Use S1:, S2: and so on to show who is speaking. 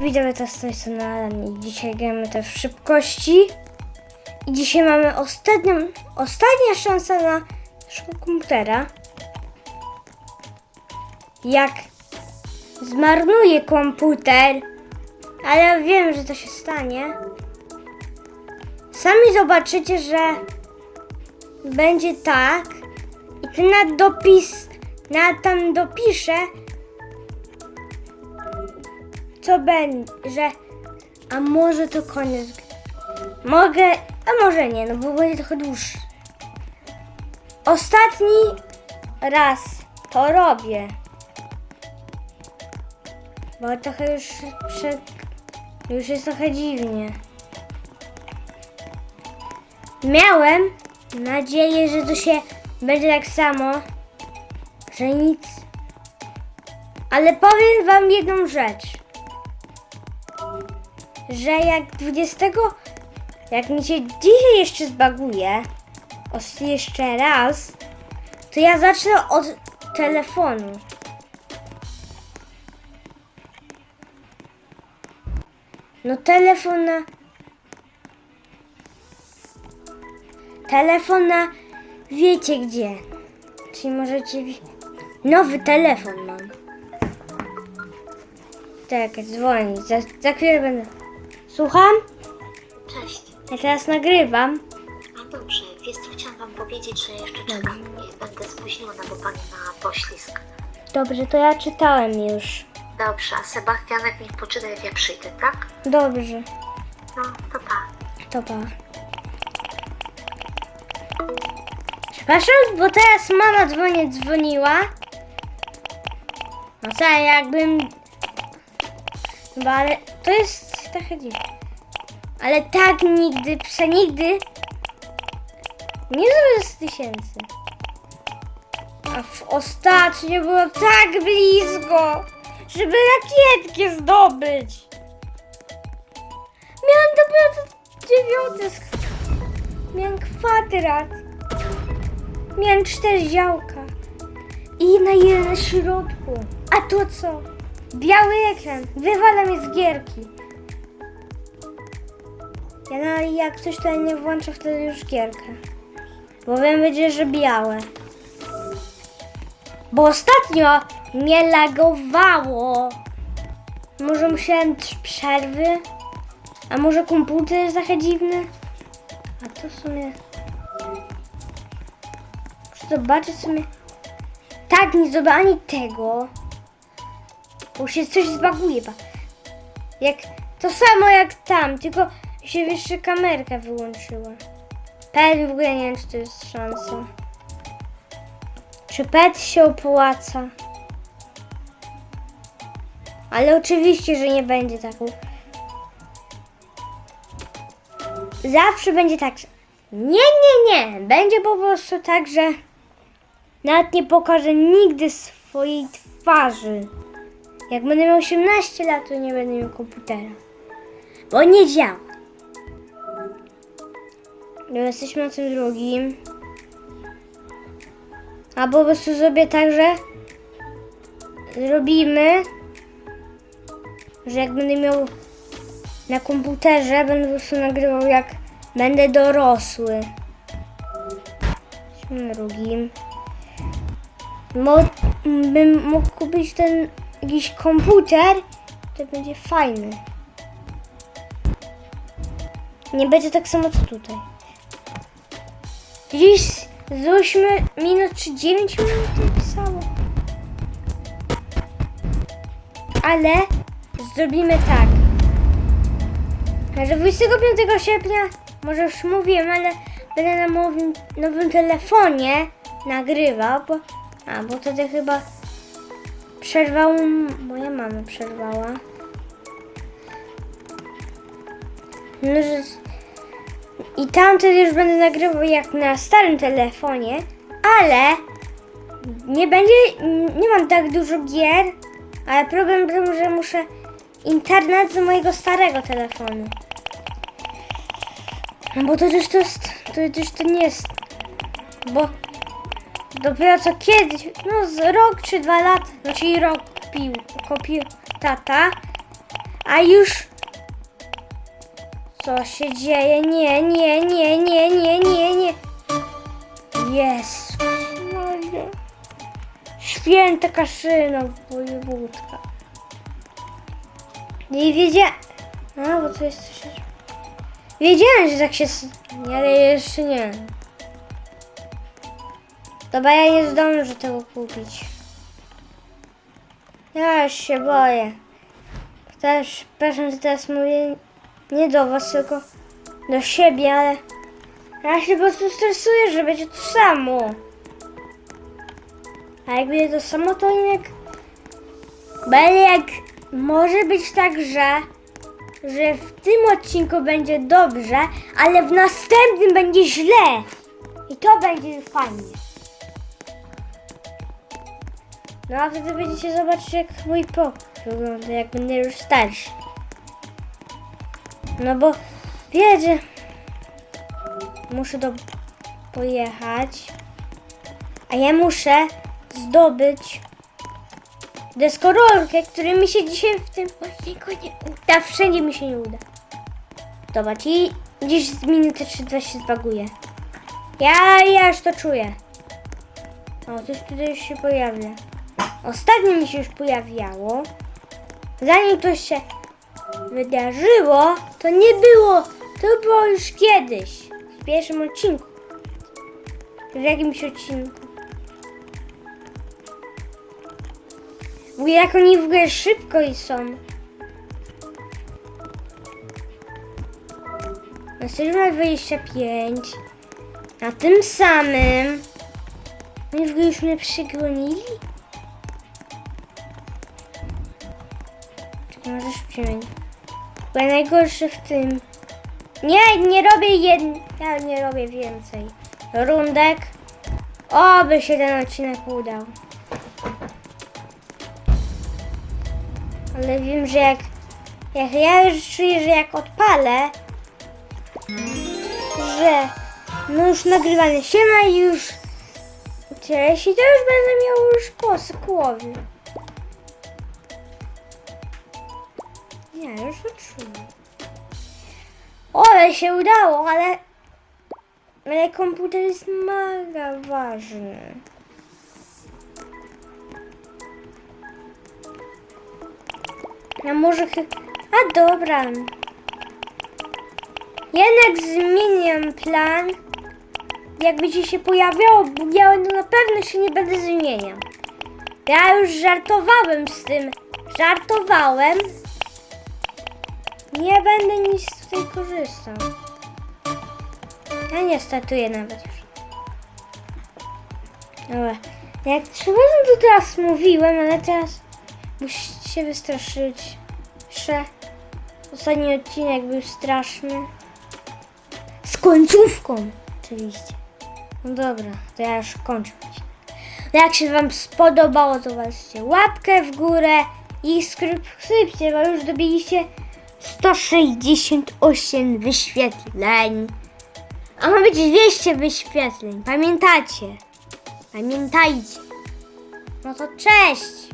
S1: Widzimy to z tej strony dzisiaj gramy też w szybkości. I dzisiaj mamy ostatnią, ostatnia szansa na naszego komputera. Jak zmarnuje komputer, ale wiem, że to się stanie. Sami zobaczycie, że będzie tak. I ty na dopis, na tam dopiszę, co będzie, że a może to koniec. Mogę, a może nie, no bo będzie trochę dłuższy. Ostatni raz to robię. Bo trochę już przed, już jest trochę dziwnie. Miałem nadzieję, że to się będzie tak samo, że nic. Ale powiem wam jedną rzecz że jak 20, jak mi się dzisiaj jeszcze zbaguje, jeszcze raz, to ja zacznę od telefonu. No telefon na... Telefon na... Wiecie gdzie. Czyli możecie... Nowy telefon mam. Tak, dzwoni. Za, za chwilę będę... Słucham?
S2: Cześć.
S1: Ja teraz nagrywam.
S2: A dobrze, wiesz co, chciałam wam powiedzieć, że jeszcze czekam. Nie będę spóźniona, bo pani ma poślizg.
S1: Dobrze, to ja czytałem już.
S2: Dobrze, a Sebastianek niech poczyta, jak ja przyjdę, tak?
S1: Dobrze,
S2: No, to pa.
S1: to pa. Przepraszam, bo teraz mama dzwoni, dzwoniła. No co, jakbym... Chyba, ale to jest trochę dziwne. Ale tak nigdy, przenigdy nie zrobię z tysięcy. A w ostatnio było tak blisko, żeby rakietkę zdobyć. Miałam dopiero dziewiąty sk- Miałam kwadrat. Miałam cztery działka. I na jeden środku. A to co? Biały ekran. Wywala mnie z gierki. Ja na, jak coś tutaj nie włączę wtedy już gierkę. Bo wiem będzie, że białe. Bo ostatnio mnie lagowało. Może musiałem przerwy? A może komputer jest taki dziwny? A to w sumie... Muszę zobaczyć w sumie... Tak, nie zrobię ani tego. Bo się coś zbaguje. ba- Jak... To samo jak tam, tylko się jeszcze kamerka wyłączyła. Pet w ogóle nie wiem, czy to jest szansa. Czy pet się opłaca? Ale oczywiście, że nie będzie taką. Zawsze będzie tak, nie, nie, nie. Będzie po prostu tak, że nawet nie pokażę nigdy swojej twarzy. Jak będę miał 18 lat, to nie będę miał komputera. Bo nie działa. No, jesteśmy na tym drugim. A po prostu zrobię tak, że zrobimy, że jak będę miał na komputerze, będę po prostu nagrywał jak będę dorosły. Jesteśmy na drugim. Mo bym mógł kupić ten jakiś komputer, to będzie fajny. Nie będzie tak samo co tutaj. Dziś z 8 minut czy 9 minut pisało. Ale zrobimy tak. Że 25 sierpnia, może już mówiłem, ale będę na nowym, nowym telefonie nagrywał, bo, a, bo wtedy chyba przerwał, moja mama przerwała. No, że, I tam wtedy już będę nagrywał jak na starym telefonie, ale nie będzie, nie mam tak dużo gier, ale problem tym, że muszę internet z mojego starego telefonu. No bo to już to jest, to już to nie jest, bo dopiero co kiedyś, no z rok czy dwa lata, znaczy rok kupił, kupił tata, A już... Co się dzieje? Nie, nie, nie, nie, nie, nie, nie. Jest. Maria. Święta Kaszyna wojewódzka. Nie wiedziałem. A, bo to jest coś... Wiedziałem, że tak się... Ale jeszcze nie. Dobra, ja nie zdążę tego kupić. Ja się boję. Też, przepraszam, że teraz mówię nie do was, tylko do siebie, ale ja się po prostu stresuję, że będzie to samo. A jak będzie to samo, to jak... Bo jak może być tak, że, że w tym odcinku będzie dobrze, ale w następnym będzie źle. I to będzie fajnie. No a wtedy będziecie zobaczyć jak mój pokój wygląda, jak będę już starszy. No bo wiecie, muszę do pojechać, a ja muszę zdobyć deskorolkę, który mi się dzisiaj w tym odcinku nie uda. Wszędzie mi się nie uda. Zobacz, i gdzieś z minuty czy dwa się zbaguje. Ja, ja już to czuję. O, coś tutaj się pojawia. Ostatnio mi się już pojawiało. Zanim to się wydarzyło, to nie było. To było już kiedyś. W pierwszym odcinku. W jakimś odcinku. Bo jak oni w ogóle szybko i są. Następna 25. Na tym samym. Oni w ogóle już mnie przygonili? Czekaj, może szybciej. Bo ja najgorsze w tym. Nie, nie robię jed... Ja nie robię więcej. Rundek. Oby się ten odcinek udał. Ale wiem, że jak... Jak ja już czuję, że jak odpalę, że no już nagrywane się ma i już cześć i to już będę miał już kłosy k Nie, już. O, ale się udało, ale... Ale komputer jest mega ważny. A może chyba... A dobra. Jednak zmieniam plan. Jak będzie się pojawiało bugiało, to na pewno się nie będę zmieniał. Ja już żartowałem z tym. Żartowałem. Nie będę nic tutaj korzystał. Ja nie statuję nawet już. Dobra. Jak trzeba, to teraz mówiłem, ale teraz musicie się wystraszyć. Sze. Ostatni odcinek był straszny. Z końcówką, oczywiście. No dobra, to ja już kończę. Jak się Wam spodobało, to weźcie łapkę w górę i subskrypcję, bo już dobiliście 168 wyświetleń. A ma być 200 wyświetleń. Pamiętacie? Pamiętajcie. No to cześć!